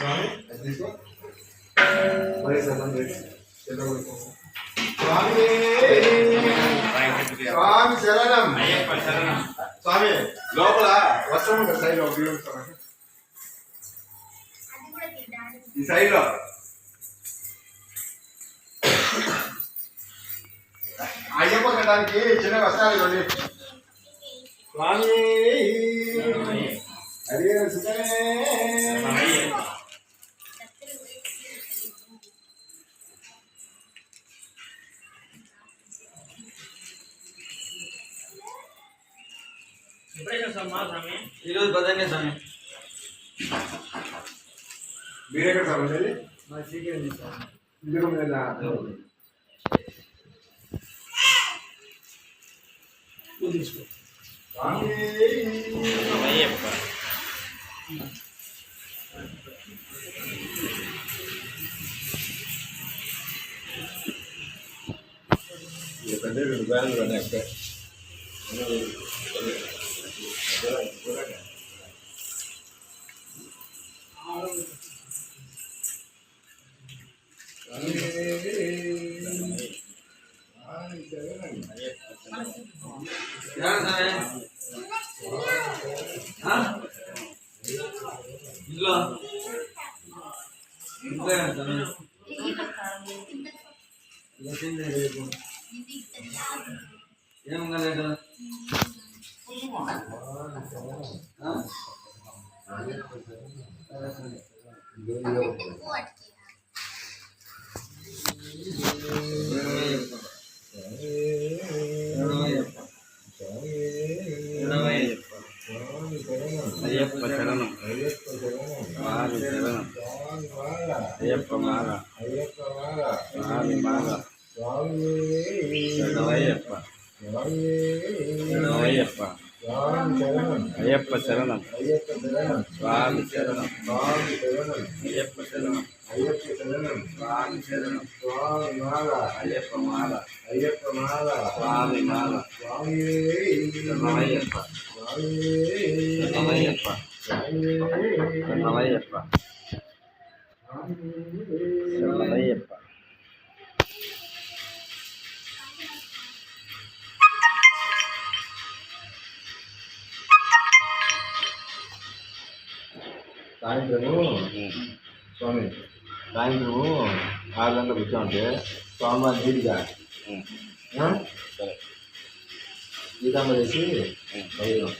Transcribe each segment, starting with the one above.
స్వామి. శరణం. అయ్యప్ప శరణం. స్వామి లోపల వస్త్రం ఉంటుంది సైడ్లో తినడానికి ఈ సైడ్లో అయ్యప్ప కట్టడానికి చిన్న వస్త్రాలు ఇవ్వండి. స్వామి. అదే సుఖమే ఈరోజు పదండి స్వామి మీరెక్కడ సార్ ఉండేది మా సీకే ఉంది స్వామి ఇందుకు తీసుకో. స్వామి పెద్ద రెండు బ్యాన్లు ఉన్నాయి అక్కడ ఏమన్నా స్వామి ఆ? ఇంట్లో ఇంట్లో ఏమన్నా స్వామి ఇలా తిండి రేపు. ఏం కాలేదు ఆ? సరే, సరే. மாறா ஐயப்ப மாறா ஐயப்ப. மாறா சுவாமி மாறா சுவாமியே சரணமய்யப்பா சரணமய்யப்பா ஐயப்ப சரணம். ஐயப்ப சரணம். சுவாமி சரணம். சுவாமி சரணம் ஐயப்ப. சரணம் ஐயப்ப. சரணம் சுவாமி சரணம் சுவாமி மாலா ஐயப்ப. மாலா ஐயப்ப மாலா சுவாமி மாலா சுவாமியே சரணமய்யப்பா சுவாமியே சரணமய்யப்பா சுவாமியே சரணமய்யப்பா శరణమయ్యప్ప సాయంత్రము స్వామి సాయంత్రము ఆరు గంటలకు వచ్చామంటే స్వామివారి దీడిగా సరే గీతాంబ చేసి బయలుదేరాం.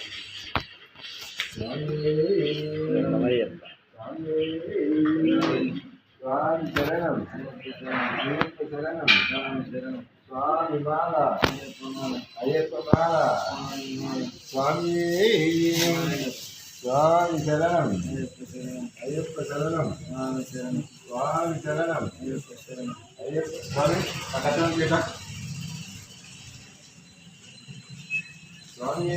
స్వామి శరణం అయ్యప్ప శరణం స్వామి మాల అయ్యప్ప మాల స్వామి స్వామి శరణం అయ్యప్ప శరణం స్వామి శరణం స్వామి శరణం అయ్యప్ప శరణం అయ్యప్ప స్వామి శరణమయ్యప్ప. స్వామి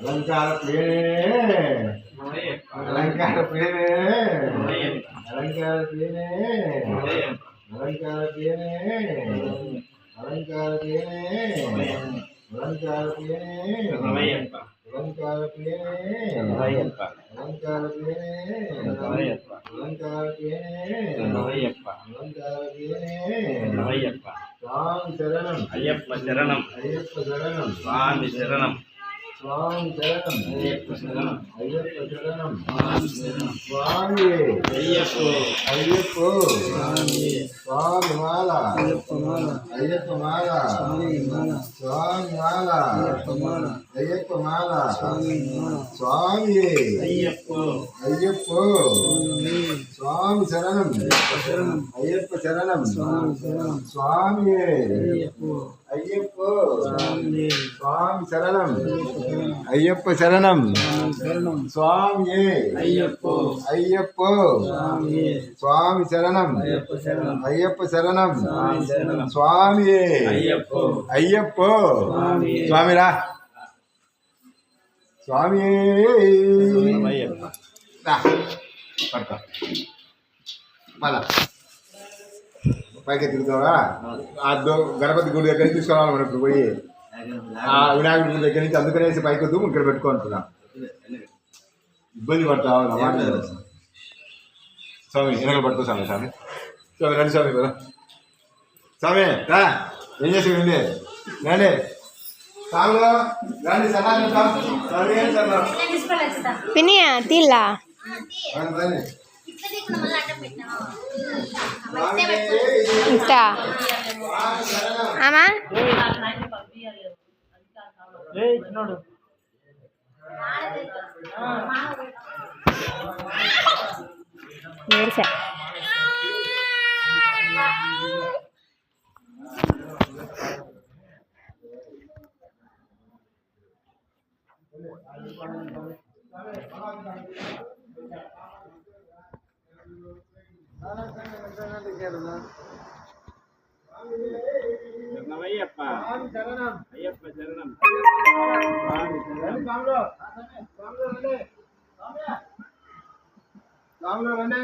అలంకార ప్రియనే అలంకార ప్రియనే అలంకార ప్రియనే అలంకార ప్రియనే అలంకార ప్రియనే అలంకార ప్రియనే శరణమయ్యప్ప అలంకార ప్రియనే శరణం. అయ్యప్ప శరణం స్వామి శరణం. స్వామి శరణం. అయ్యప్ప శరణం. అయ్యప్ప. శరణం స్వామి. శరణం స్వామి అయ్యప్ప అయ్యప్ప స్వామి మాల. అయ్యప్ప మాల. స్వామి మాల. అయ్యప్ప మాల. స్వామి అయ్యప్ప అయ్యప్ప స్వామి ஐயப்போ மாலா. சுவாமி. ஐயப்போ. ஐயப்போ. சுவாமி. சரணம். ஐயப்ப சரணம். சுவாமி ஐயப்போ. சுவாமி சரணம். ஐயப்ப சரணம். சுவாமியே. ஐயப்போ. ஐயப்போ. சுவாமி சரணம். ஐயப்ப சரணம். சுவாமியே. ஐயப்போ. ஐயப்போ. சுவாமிரா స్వామి. అయ్యప్ప మళ్ళా. పైకి తిరుగుతావా? ఆ గణపతి గుడి దగ్గర నుంచి తీసుకురావాలి మనం ఇప్పుడు పోయి. ఆ వినాయకుడి గుడి దగ్గర నుంచి అందుకనేసి పైకి వద్దు ఇక్కడ పెట్టుకుంటున్నా ఇబ్బంది పడతావు? నా మాట స్వామి వెనక పట్టుకో స్వామి స్వామి. స్వామి రండి స్వామి కదా స్వామి రా. ఏం చేసి రండి రండి పినియా తీలా. రండి ఇట్లా ஐயப்பா சரணம் ஐயப்பா சரணம் ராமலோ ராமலோ ரெண்டு